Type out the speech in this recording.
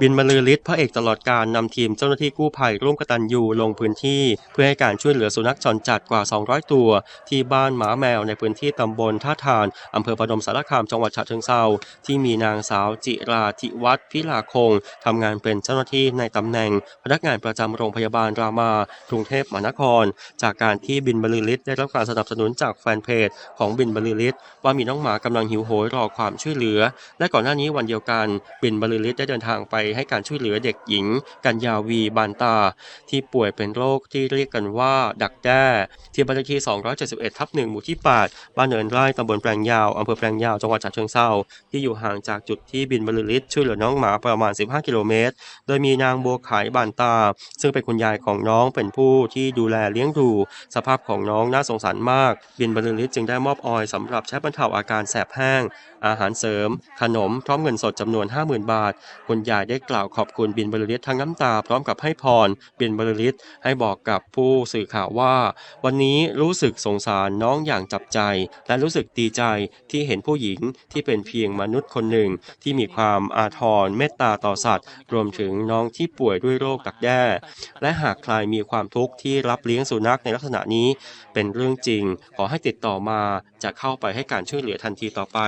บินบรรลือฤทธิ์พระเอกตลอดการนำทีมเจ้าหน้าที่กู้ภัยร่วมกตันยูลงพื้นที่ เพื่อให้การช่วยเหลือสุนัขจรจัดกว่า 200 ตัว ที่บ้านหมาแมวในพื้นที่ตำบลท่าทานอำเภอพนมสารคามจังหวัดฉะเชิงเทราที่มีนางสาวจิราธิวัฒน์พิลาคงทำงานเป็นเจ้าหน้าที่ในตำแหน่ง พนักงานประจำโรงพยาบาลรามากรุงเทพมหานคร จากการที่บินบรรลือฤทธิ์ได้รับการสนับสนุนจากแฟนเพจ ของบินบรรลือฤทธิ์ว่ามีน้องหมากำลังหิวโหยรอความช่วยเหลือ และก่อนหน้านี้วันเดียวกันบินบรรลือฤทธิ์ได้เดินทางไปให้การช่วยเหลือเด็กหญิง กัญญาวีบานตา ที่ป่วยเป็นโรคที่เรียกกันว่า ดักแด้ที่บ้านเลขที่ 271 ทับ1หมู่ที่ 8 บ้านเนินไร่ตำบลแปลงยาวอำเภอแปลงยาวจังหวัดฉะเชิงเทราที่อยู่ห่างจากจุดที่บินบรรลือฤทธิ์ช่วยเหลือน้องหมาประมาณ 15 กิโลเมตร โดยมีนางบัวไขบานตา ซึ่งเป็นคุณยายของน้องเป็นผู้ที่ดูแลเลี้ยงดูสภาพของน้องน่าสงสารมาก บินบรรลือฤทธิ์จึงได้มอบออยสำหรับใช้บรรเทาอาการแสบแห้ง อาหารเสริม ขนมพร้อมเงินสดจำนวน 50,000 บาทคุณยายได้กล่าวขอบคุณบินบรรลือฤทธิ์ทั้งน้ำตา พร้อมกับให้พรบินบรรลือฤทธิ์ให้บอกกับผู้สื่อข่าวว่า วันนี้รู้สึกสงสารน้องอย่างจับใจ และรู้สึกดีใจที่เห็นผู้หญิงที่เป็นเพียงมนุษย์คนหนึ่ง ที่มีความอาทรเมตตาต่อสัตว์ รวมถึงน้องที่ป่วยด้วยโรคดักแด้ และหากใครมีความทุกข์ที่รับเลี้ยงสุนัขในลักษณะนี้ เป็นเรื่องจริง ขอให้ติดต่อมาจะเข้าไปให้การช่วยเหลือทันทีต่อไป